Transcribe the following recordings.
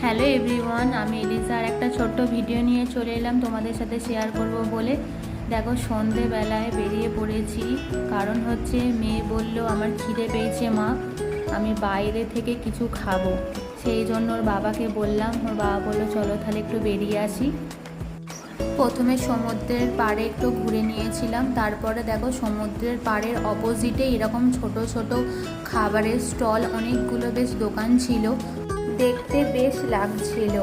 Hello everyone, আমি এলিজার। একটা ছোট্ট ভিডিও নিয়ে চলে এলাম তোমাদের সাথে শেয়ার করব বলে। দেখো, সন্ধেবেলায় বেরিয়ে পড়েছি। কারণ হচ্ছে মেয়ে বলল, আমার খিদে পেয়েছে মা, আমি বাইরে থেকে কিছু খাব। সেই জন্য ওর বাবাকে বললাম, ওর বাবা বলল, চলো তাহলে একটু বেরিয়ে আসি। প্রথমে সমুদ্রের পাড়ে একটু ঘুরে নিয়েছিলাম। তারপরে দেখো, সমুদ্রের পাড়ের অপোজিটে এরকম ছোট ছোট খাবারের স্টল অনেকগুলো বেশ দোকান ছিল। দেখতে বেশ লাগছিল।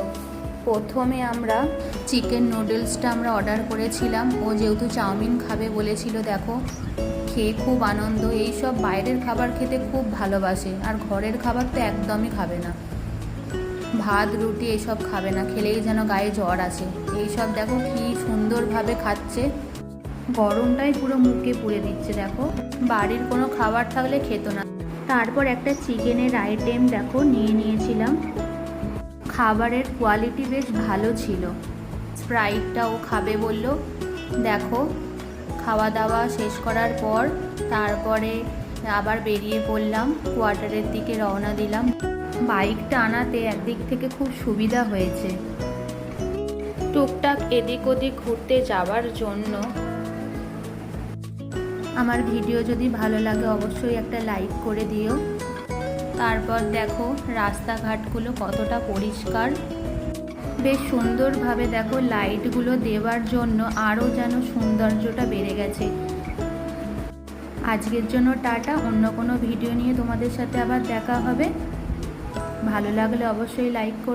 প্রথমে আমরা চিকেন নুডলসটা আমরা অর্ডার করেছিলাম। ও যেহেতু চাউমিন খাবে বলেছিল, দেখো, খেয়ে খুব আনন্দ। এই সব বাইরের খাবার খেতে খুব ভালোবাসে, আর ঘরের খাবার তো একদমই খাবে না। ভাত, রুটি এসব খাবে না, খেলেই যেন গায়ে জ্বর আছে এইসব দেখো কি সুন্দরভাবে খাচ্ছে। গরমটাই পুরো মুখে পুড়ে দিচ্ছে, দেখো। বাড়ির কোনো খাবার থাকলে খেত না। তারপর একটা চিকেনের আইটেম দেখো নিয়ে নিয়েছিলাম। খাবারের কোয়ালিটি বেশ ভালো ছিল। স্প্রাইটটা ও খাবে বলল। দেখো খাওয়া দাওয়া শেষ করার পর তারপরে আবার বেরিয়ে পড়লাম, কোয়ার্টারের দিকে রওনা দিলাম। বাইকটা আনাতে একদিক থেকে খুব সুবিধা হয়েছে। টুকটাক এদিক ওদিক ঘুরতে যাওয়ার জন্য আমার ভিডিও যদি ভালো লাগে অবশ্যই একটা লাইক করে দিও। তারপর দেখো রাস্তাঘাটগুলো কতটা পরিষ্কার। বেশ সুন্দরভাবে দেখো লাইটগুলো দেওয়ার জন্য আরও যেন সৌন্দর্যটা বেড়ে গেছে। আজকের জন্য টাটা, অন্য কোনো ভিডিও নিয়ে তোমাদের সাথে আবার দেখা হবে। ভালো লাগলে অবশ্যই লাইক করো।